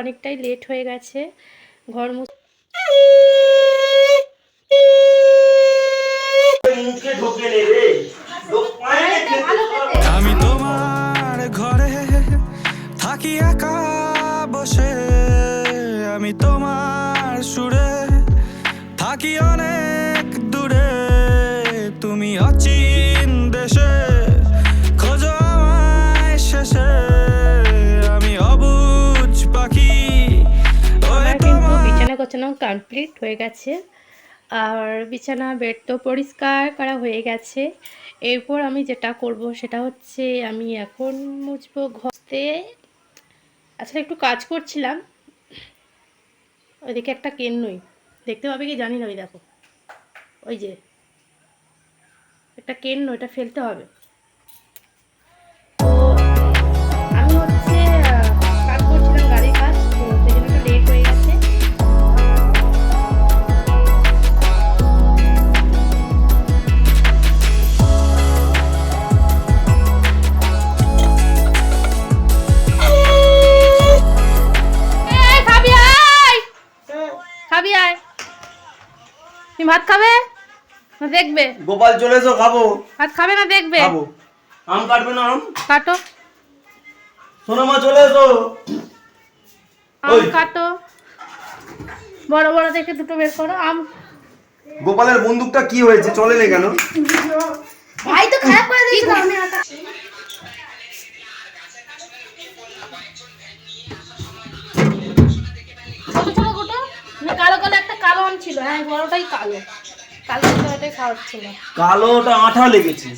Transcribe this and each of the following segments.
অনেকটাই লেট হয়ে গেছে। ঘর মু। আমি তোমার ঘরে থাকি একা। গোছানো কমপ্লিট হয়ে গেছে। আর বিছানা বেড তো পরিষ্কার করা হয়ে গেছে। এরপর আমি যেটা করব সেটা হচ্ছে আমি এখন মুছবো ঘষতে আসলে একটু কাজ করছিলাম। ওইদিকে একটা কেন নই। দেখতে পাবে কি জানি না, ওই দেখো। ওই যে, একটা কেন নই এটা ফেলতে হবে। তুমি ভাত খাবে? না দেখবে। গোপাল চলে এসো খাব। ভাত খাবে না দেখবে? খাব। আম কাটবে না আম? কাটো। সোনা মা চলে এসো। আম কাটো। বড় বড় দেখে দুটো বের করো আম। গোপালের বন্দুকটা কি হয়েছে চলে নে কেন? ভাই তো খারাপ করে দিয়েছিল আমি ছোট ছোট গুটো না কালো কালো একটা কালো ছিল হ্যাঁ বড়টাই কালো। কালো ওটাই খাওয়াচ্ছিল কালোটা আঠা লেগেছে।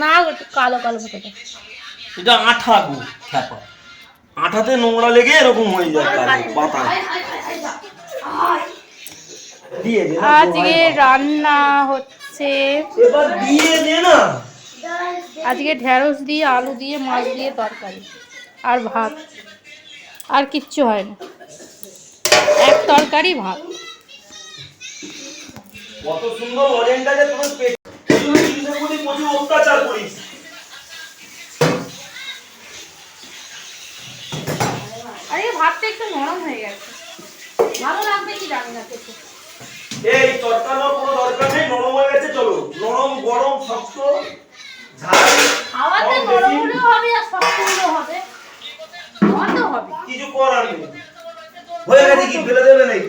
না কালো কালো ভেতরে এটা আঠা গো খ্যাপা আঠাতে নোংরা লেগে এরকম হয়ে যায় পাতা। দিয়ে দে আজকে রান্না হচ্ছে। এবার দিয়ে দে না। আজকে ঢেঁড়স দিয়ে আলু দিয়ে মাছ দিয়ে তরকারি আর ভাত। আর কিচ্ছু হয় না। এক তরকারি ভাত। কত সুন্দর অরেঞ্জটা যে তোমার পেট তুই চিন্তা করি প্রচুর অত্যাচার করিস? আরে ভাতটা একটু নরম হয়ে গেছে। ভালো লাগবে কি জানি না খেতে। এই চটকানোর কোনো দরকার নেই নরম হয়ে গেছে চলো। নরম গরম শক্ত ঝাল খাওয়াতে নরম হলেও হবে আর শক্ত হলেও হবে হবে। কিছু করার নেই। হয়ে গেছে কি? ফেলে দেবে নাকি?